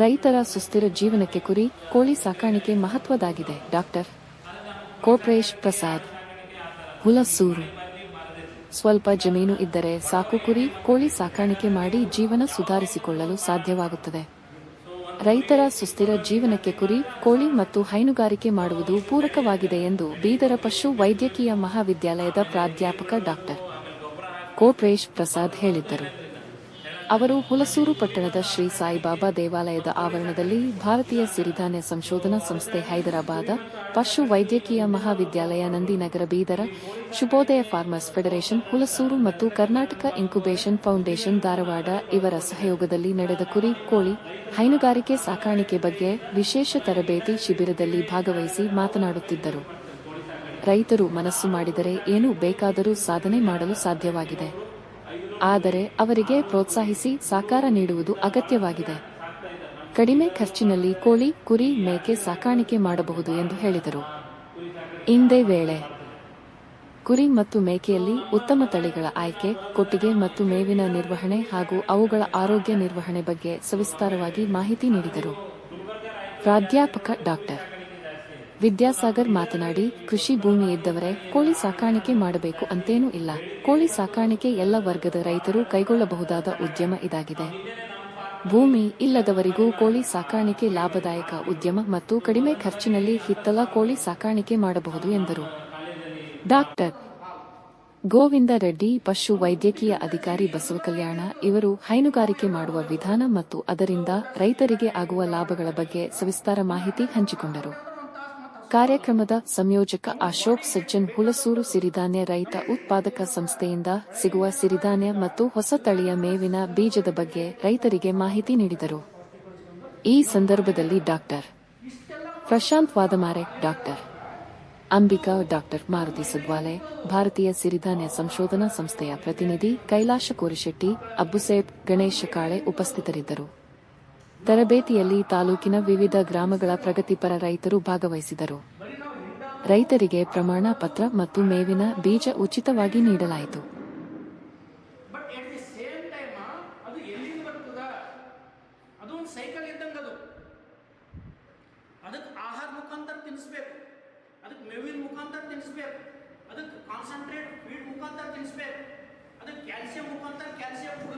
ರೈತರ ಸುಸ್ಥಿರ ಜೀವನಕ್ಕೆ ಕುರಿ, ಕೋಳಿ ಸಾಕಾಣಿಕೆ ಮಹತ್ವದಾಗಿದೆ. ಡಾಕ್ಟರ್ ಕೋಪ್ರೇಶ್ ಪ್ರಸಾದ್, ಹುಲಸೂರು. ಸ್ವಲ್ಪ ಜಮೀನು ಇದ್ದರೆ ಸಾಕು ಕುರಿ, ಕೋಳಿ ಸಾಕಾಣಿಕೆ ಮಾಡಿ ಜೀವನ ಸುಧಾರಿಸಿಕೊಳ್ಳಲು ಸಾಧ್ಯವಾಗುತ್ತದೆ. ರೈತರ ಸುಸ್ಥಿರ ಜೀವನಕ್ಕೆ ಕುರಿ, ಕೋಳಿ ಮತ್ತು ಹೈನುಗಾರಿಕೆ ಮಾಡುವುದು ಪೂರಕವಾಗಿದೆ ಎಂದು ಬೀದರ ಪಶು ವೈದ್ಯಕೀಯ ಮಹಾವಿದ್ಯಾಲಯದ ಪ್ರಾಧ್ಯಾಪಕ ಡಾಕ್ಟರ್ ಕೋಪ್ರೇಶ್ ಪ್ರಸಾದ್ ಹೇಳಿದ್ದರು. ಅವರು ಹುಲಸೂರು ಪಟ್ಟಣದ ಶ್ರೀ ಸಾಯಿಬಾಬಾ ದೇವಾಲಯದ ಆವರಣದಲ್ಲಿ ಭಾರತೀಯ ಸಿರಿಧಾನ್ಯ ಸಂಶೋಧನಾ ಸಂಸ್ಥೆ ಹೈದರಾಬಾದ ಪಶು ವೈದ್ಯಕೀಯ ಮಹಾವಿದ್ಯಾಲಯ ನಂದಿನಗರ ಬೀದರ ಶುಭೋದಯ ಫಾರ್ಮರ್ಸ್ ಫೆಡರೇಷನ್ ಹುಲಸೂರು ಮತ್ತು ಕರ್ನಾಟಕ ಇನ್ಕ್ಯುಬೇಷನ್ ಫೌಂಡೇಶನ್ ಧಾರವಾಡ ಇವರ ಸಹಯೋಗದಲ್ಲಿ ನಡೆದ ಕುರಿ, ಕೋಳಿ, ಹೈನುಗಾರಿಕೆ ಸಾಕಾಣಿಕೆ ಬಗ್ಗೆ ವಿಶೇಷ ತರಬೇತಿ ಶಿಬಿರದಲ್ಲಿ ಭಾಗವಹಿಸಿ ಮಾತನಾಡುತ್ತಿದ್ದರು. ರೈತರು ಮನಸ್ಸು ಮಾಡಿದರೆ ಏನು ಬೇಕಾದರೂ ಸಾಧನೆ ಮಾಡಲು ಸಾಧ್ಯವಾಗಿದೆ. ಆದರೆ ಅವರಿಗೆ ಪ್ರೋತ್ಸಾಹಿಸಿ ಸಾಕಾರ ನೀಡುವುದು ಅಗತ್ಯವಾಗಿದೆ. ಕಡಿಮೆ ಖರ್ಚಿನಲ್ಲಿ ಕೋಳಿ, ಕುರಿ, ಮೇಕೆ ಸಾಕಾಣಿಕೆ ಮಾಡಬಹುದು ಎಂದು ಹೇಳಿದರು. ಇಂದೇ ವೇಳೆ, ಕುರಿ ಮತ್ತು ಮೇಕೆಯಲ್ಲಿ ಉತ್ತಮ ತಳಿಗಳ ಆಯ್ಕೆ, ಕೊಟ್ಟಿಗೆ ಮತ್ತು ಮೇವಿನ ನಿರ್ವಹಣೆ ಹಾಗೂ ಅವುಗಳ ಆರೋಗ್ಯ ನಿರ್ವಹಣೆ ಬಗ್ಗೆ ಸವಿಸ್ತಾರವಾಗಿ ಮಾಹಿತಿ ನೀಡಿದರು. ಪ್ರಾಧ್ಯಾಪಕ ಡಾಕ್ಟರ್ ವಿದ್ಯಾಸಾಗರ್ ಮಾತನಾಡಿ, ಕೃಷಿ ಭೂಮಿ ಇದ್ದವರೇ ಕೋಳಿ ಸಾಕಾಣಿಕೆ ಮಾಡಬೇಕು ಅಂತೇನೂ ಇಲ್ಲ. ಕೋಳಿ ಸಾಕಾಣಿಕೆ ಎಲ್ಲ ವರ್ಗದ ರೈತರು ಕೈಗೊಳ್ಳಬಹುದಾದ ಉದ್ಯಮ ಇದಾಗಿದೆ. ಭೂಮಿ ಇಲ್ಲದವರಿಗೂ ಕೋಳಿ ಸಾಕಾಣಿಕೆ ಲಾಭದಾಯಕ ಉದ್ಯಮ ಮತ್ತು ಕಡಿಮೆ ಖರ್ಚಿನಲ್ಲಿ ಹಿತ್ತಲ ಕೋಳಿ ಸಾಕಾಣಿಕೆ ಮಾಡಬಹುದು ಎಂದರು. ಡಾಕ್ಟರ್ ಗೋವಿಂದ ರೆಡ್ಡಿ, ಪಶು ವೈದ್ಯಕೀಯ ಅಧಿಕಾರಿ ಬಸವ ಕಲ್ಯಾಣ ಇವರು ಹೈನುಗಾರಿಕೆ ಮಾಡುವ ವಿಧಾನ ಮತ್ತು ಅದರಿಂದ ರೈತರಿಗೆ ಆಗುವ ಲಾಭಗಳ ಬಗ್ಗೆ ಸವಿಸ್ತಾರ ಮಾಹಿತಿ ಹಂಚಿಕೊಂಡರು. ಕಾರ್ಯಕ್ರಮದ ಸಂಯೋಜಕ ಅಶೋಕ್ ಸಜ್ಜನ್ ಹುಲಸೂರು ಸಿರಿಧಾನ್ಯ ರೈತ ಉತ್ಪಾದಕ ಸಂಸ್ಥೆಯಿಂದ ಸಿಗುವ ಸಿರಿಧಾನ್ಯ ಮತ್ತು ಹೊಸ ತಳಿಯ ಮೇವಿನ ಬೀಜದ ಬಗ್ಗೆ ರೈತರಿಗೆ ಮಾಹಿತಿ ನೀಡಿದರು. ಈ ಸಂದರ್ಭದಲ್ಲಿ doctor Prashant Wadamare, doctor Ambika, doctor Maruti Sudwale, ಭಾರತೀಯ ಸಿರಿಧಾನ್ಯ ಸಂಶೋಧನಾ ಸಂಸ್ಥೆಯ ಪ್ರತಿನಿಧಿ ಕೈಲಾಶ ಕೋರಿಶೆಟ್ಟಿ ಅಬ್ಬುಸೇಬ್, ಗಣೇಶ ಕಾಳೆ ಉಪಸ್ಥಿತರಿದ್ದರು. ತರಬೇತಿಯಲ್ಲಿ ತಾಲೂಕಿನ ವಿವಿಧ ಗ್ರಾಮಗಳ ಪ್ರಗತಿಪರ ರೈತರು ಭಾಗವಹಿಸಿದರು. ರೈತರಿಗೆ ಪ್ರಮಾಣ ಪತ್ರ ಮತ್ತು ಮೇವಿನ ಬೀಜ ಉಚಿತವಾಗಿ ನೀಡಲಾಯಿತು. ಮುಖಾಂತರ ಅದಕ್ಕೆ ಕ್ಯಾಲ್ಸಿಯಂ ಮುಖಾಂತರ ಕ್ಯಾಲ್ಸಿಯಂ